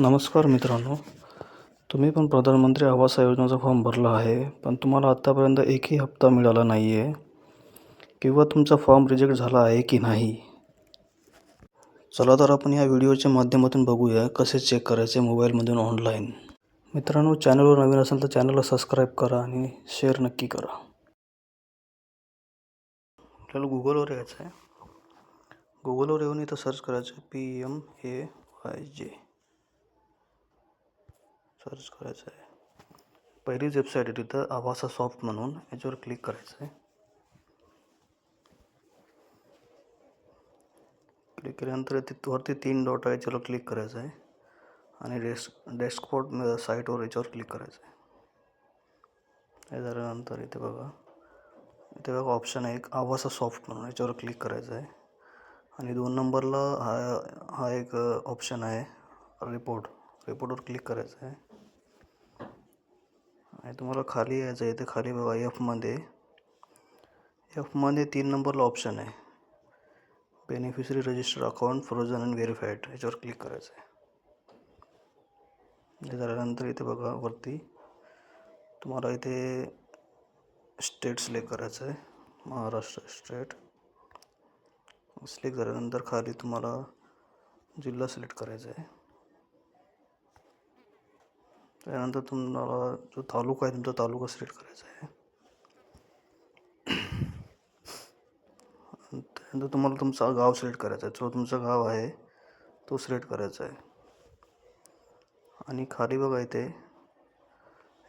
नमस्कार मित्रांनो तुम्ही पण प्रधानमंत्री आवास योजनेचा फॉर्म भरला आहे पण तुम्हाला आत्तापर्यंत एकही हप्ता मिळाला नाही आहे किंवा तुमचा फॉर्म रिजेक्ट झाला आहे की नाही? चला तर आपण या व्हिडिओच्या माध्यमातून बघूया कसे चेक करायचे मोबाईलमधून ऑनलाईन मित्रांनो चॅनलवर नवीन असेल तर चॅनलला सबस्क्राईब करा आणि शेअर नक्की करा. आपल्याला गुगलवर यायचं आहे गुगलवर येऊन इथं सर्च करायचं P M A Y J search करायचं आहे. पहिलीच वेबसाईट आहे तिथं आवासा सॉफ्ट म्हणून याच्यावर क्लिक करायचं आहे. क्लिक केल्यानंतर तिथं वरती तीन डॉट आहे याच्यावर क्लिक करायचं आहे. आणि डेस्क डेस्कपॉट साईटवर याच्यावर क्लिक करायचं आहे. हे झाल्यानंतर इथे बघा. इथे बघा ऑप्शन आहे एक आवासा सॉफ्ट म्हणून याच्यावर क्लिक करायचं आहे. आणि दोन नंबरला हा हा एक ऑप्शन आहे रिपोर्ट रिपोर्टवर क्लिक करायचं आहे. आणि तुम्हाला खाली यायचं आहे इथे खाली बघा एफमध्ये एफमध्ये तीन नंबरला ऑप्शन आहे. Beneficiary register account frozen and verified याच्यावर क्लिक करायचं आहे. हे झाल्यानंतर इथे बघा वरती तुम्हाला इथे स्टेट सिलेक्ट करायचं आहे. महाराष्ट्र स्टेट सिलेक्ट झाल्यानंतर खाली तुम्हाला जिल्हा सिलेक्ट करायचा आहे. त्यानंतर तुम्हाला जो तालुका आहे तुमचा तालुका सिलेक्ट करायचा आहे. त्यानंतर तुम्हाला तुमचा गाव सिलेक्ट करायचा आहे. जो तुमचा गाव आहे तो सिलेक्ट करायचा आहे. आणि खाली बघा इथे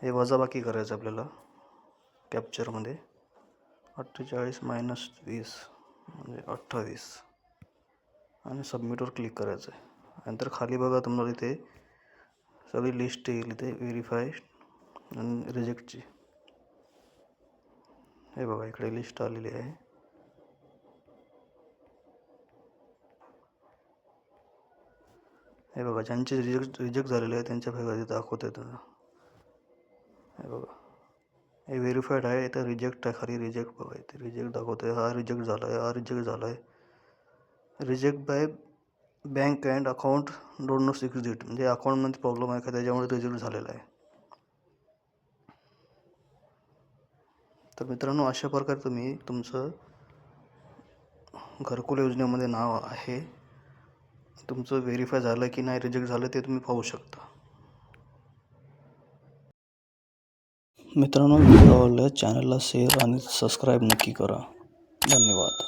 हे वजाबाकी करायचं आपल्याला कॅप्चरमध्ये अठ्ठेचाळीस मायनस वीस म्हणजे अठ्ठावीस. आणि सबमिटवर क्लिक करायचं आहे. नंतर खाली बघा तुम्हाला इथे सगळी लिस्ट इथे व्हेरीफाय आणि रिजेक्टची हे इकडे लिस्ट आलेली आहे हे बघा ज्यांचे रिजेक्ट रिजेक्ट झालेले आहे त्यांच्या इथे दाखवत आहे हे बघा हे व्हेरीफाईड आहे रिजेक्ट आहे खाली रिजेक्ट बघा इथे रिजेक्ट दाखवत हा रिजेक्ट झाला आहे हा रिजेक्ट झाला आहे reject by bank and account don't know six डिट म्हणजे अकाउंटमध्ये प्रॉब्लेम आहे का त्याच्यामुळे रिजेक्ट झालेला आहे. तर मित्रांनो अशा प्रकारे तुम्ही तुमचं घरकुल योजनेमध्ये नाव आहे. तुमचं व्हेरीफाय झालं की नाही रिजेक्ट झालं ते तुम्ही पाहू शकता. मित्रांनो व्हिडिओ आवडल्यास चॅनलला शेअर आणि सबस्क्राईब नक्की करा. धन्यवाद.